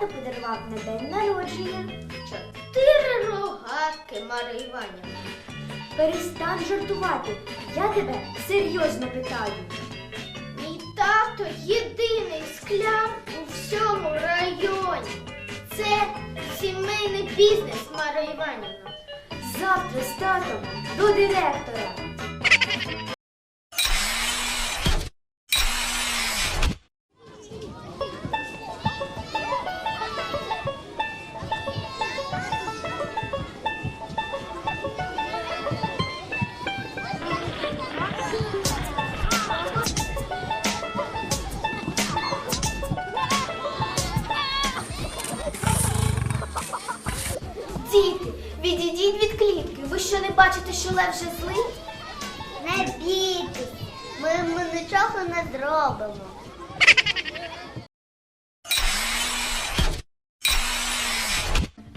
тато подарував на день народження. Чотири рогатки, Марія Іванівна. Перестань жартувати. Я тебе серйозно питаю. Мій тато єдиний скляр у всьому районі. Це сімейний бізнес, Марія Іванівна. Завтра з татом до директора. Що лев вже злий? Не бійтесь, ми, нічого не зробимо.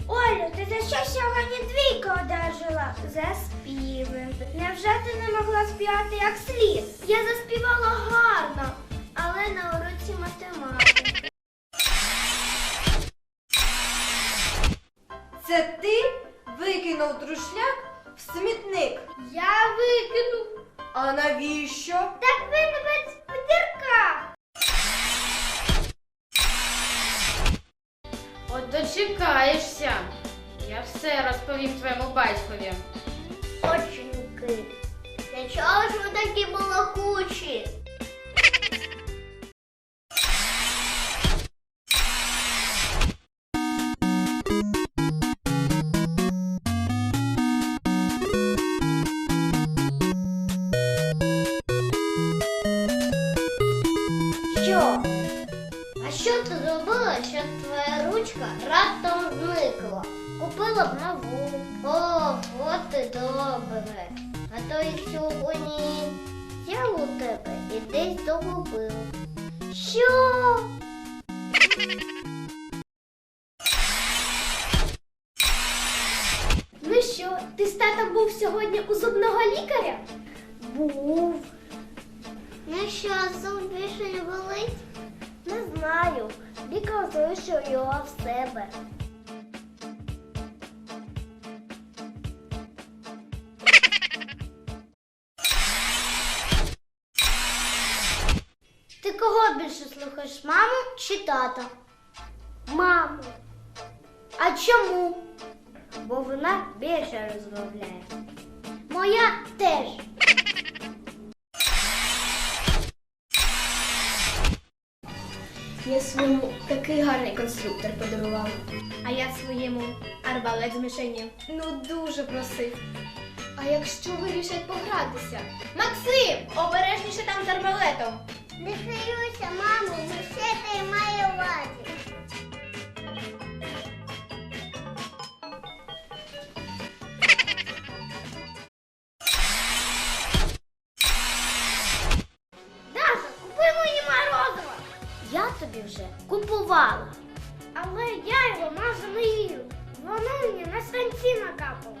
Олю, ти за що сьогодні двійку одержала? За співи. Невже ти не могла співати як слід? Я заспівала гарно, але на уроці математики. Це ти викинув друшляк в смітник. Я викину. А навіщо? Так він весь в дірках. От дочекаєшся. Я все розповім твоєму батькові. Оченьки. Для чого ж ви такі балакучі? Ручка раптом зникла? Купила б нову. О, от і добре. А то і сьогодні взяв у тебе і десь загубив. Що? Ну що, ти з татом був сьогодні у зубного лікаря? Був. Ну що, зуб більше не болить? Не знаю. Лікар залишив його в себе. Ти кого більше слухаєш, маму чи тата? Маму. А чому? Бо вона більше розмовляє. Моя теж. Я своєму такий гарний конструктор подарувала. А я своєму арбалет з мішені. Ну дуже просив. А якщо вирішать погратися? Максим, обережніше там з арбалетом. Не хвилюйся, мамо, ми все тримає увазі. Вже купувала. Але я його майже не їв. Воно мені на свинці накапало.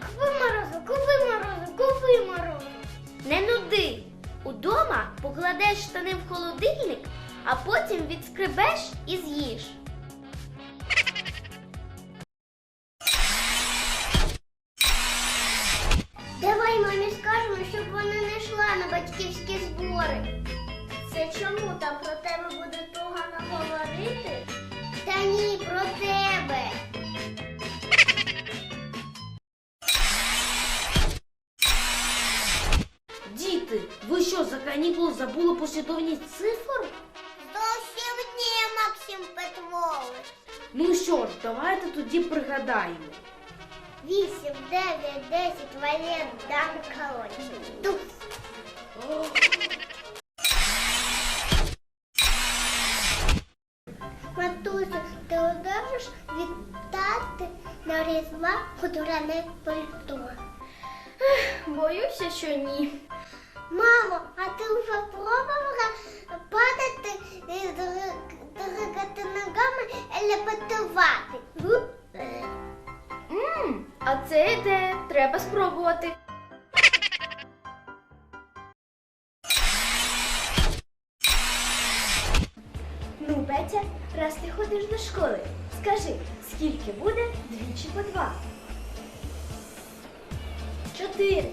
Купи морозиво, купи морозиво, купи морозиво. Не нуди. Удома покладеш штани в холодильник, а потім відскребеш і з'їш. Мамі скажемо, щоб вона не йшла на батьківські збори. Це чому там про тебе буде погано говорити? Та ні, про тебе. Діти, ви що, за канікули забули послідовність цифр? Зовсім ні, Максим Петрович. Ну що ж, давайте тоді пригадаємо. 8, 9, 10, Валент, дан, короче. Туз. Матуся, ти одержиш вітати на різдва худоране пальто. Боюся, що ні. Мамо, а ти вже пробувала падати і дригати ногами і лепетувати? А це ідея. Треба спробувати. Ну, Петя, раз ти ходиш до школи, скажи, скільки буде двічі по два? Чотири.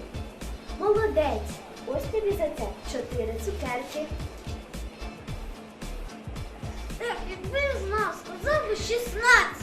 Молодець. Ось тобі за це чотири цукерки. Так, якби я знав, сказав би 16.